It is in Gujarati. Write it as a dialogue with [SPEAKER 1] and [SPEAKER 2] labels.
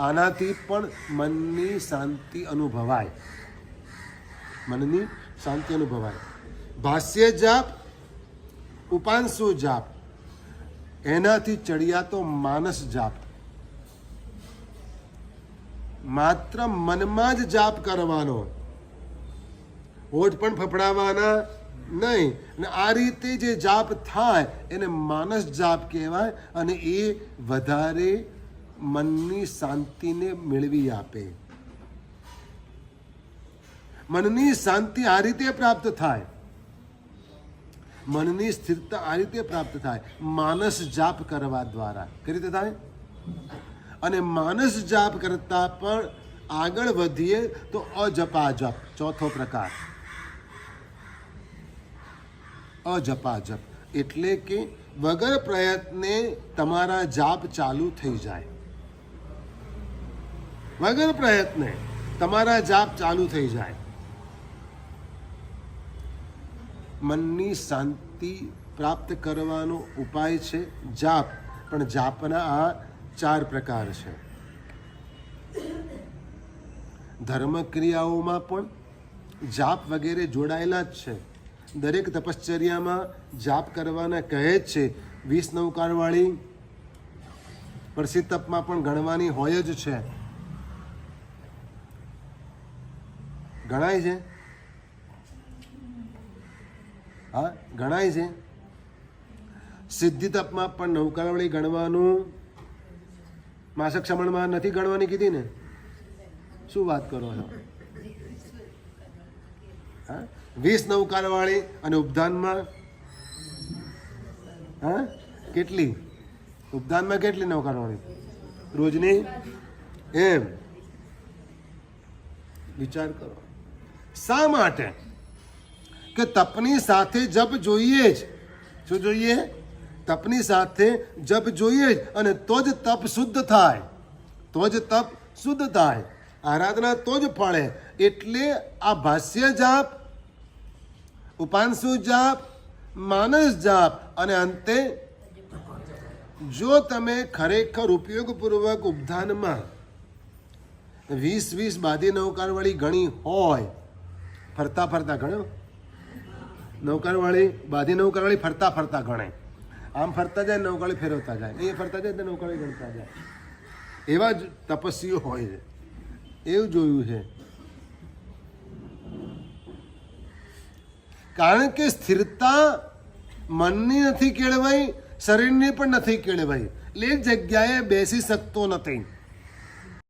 [SPEAKER 1] આનાથી પણ મનની શાંતિ અનુભવાય. મનની શાંતિ અનુભવાય. ભાષ્ય જાપ, ઉપાંશુ જાપ, એનાથી ચડિયાતો માનસ જાપ. માત્ર મનમાં જ જાપ કરવાનો. હોઠ પણ ફફડાવાના નહીં. અને આ રીતે જે જાપ થાય, એને માનસ જાપ કહેવાય અને એ વધારે મનની શાંતિને મેળવી આપે. મનની શાંતિ આ રીતે પ્રાપ્ત થાય. મનની સ્થિરતા આ રીતે પ્રાપ્ત થાય. માનસ જાપ કરવા દ્વારા. કઈ રીતે થાય? અને માનસ જાપ કરતા પણ આગળ વધીએ તો અજપાજપ, ચોથો પ્રકાર. અજપાજપ. એટલે કે વગર પ્રયત્ને તમારા જાપ ચાલુ થઈ જાય. વગર પ્રયત્ને તમારા જાપ ચાલુ થઈ જાય. મનની શાંતિ પ્રાપ્ત કરવાનો ઉપાય છે જાપ, પણ જાપના આ ચાર પ્રકાર છે. ધર્મ ક્રિયાઓમાં પણ જાપ વગેરે જોડાયેલા જ છે. દરેક તપશ્ચર્યામાં જાપ કરવાના કહે જ છે, વીસ નવકારવાળી પ્રસિદ્ધ તપમાં પણ ગણવાની હોય જ છે. ગણાય છે? હા, ગણાય છે? સિદ્ધિ તપમાં પણ નૌકાવળી ગણવાનું માસક શ્રમણમાં નથી ગણવાની કીધી ને? શું વાત કરો છો? હા? વીસ નૌકારવાળી અને ઉપધાનમાં? હા? કેટલી? ઉપધાનમાં કેટલી નૌકારવાળી? રોજની? એમ. વિચાર કરો. શા માટે? કે તપની સાથે જપ જોઈએ જ. શું જોઈએ? તપની સાથે જપ જોઈએ જ અને તો જ તપ શુદ્ધ થાય. તો જ તપ શુદ્ધ થાય. આરાધના તો જ ફળે. એટલે આ ભાષ્ય જાપ, ઉપાંશુ જાપ, માનસ જાપ અને અંતે જો તમે ખરેખર ઉપયોગપૂર્વક ઉપધાનમાં વીસ વીસ બાદી નૌકારવાળી ગણી હોય ફરતા ફરતા ગણ્યો? નૌકારવાળી, બાધી નૌકારવાળી ફરતા ફરતા ગણે. આમ ફરતા જાય નૌકાળી ફેરવતા જાય. એ ફરતા જાય તો નૌકાળી ગણતા જાય. એવા જ તપસ્વીઓ હોય છે. એવું જોયું છે. કારણ કે સ્થિરતા મનની નથી કેળવાઈ, શરીરની પણ નથી કેળવાઈ. એટલે જગ્યાએ બેસી શકતો નથી.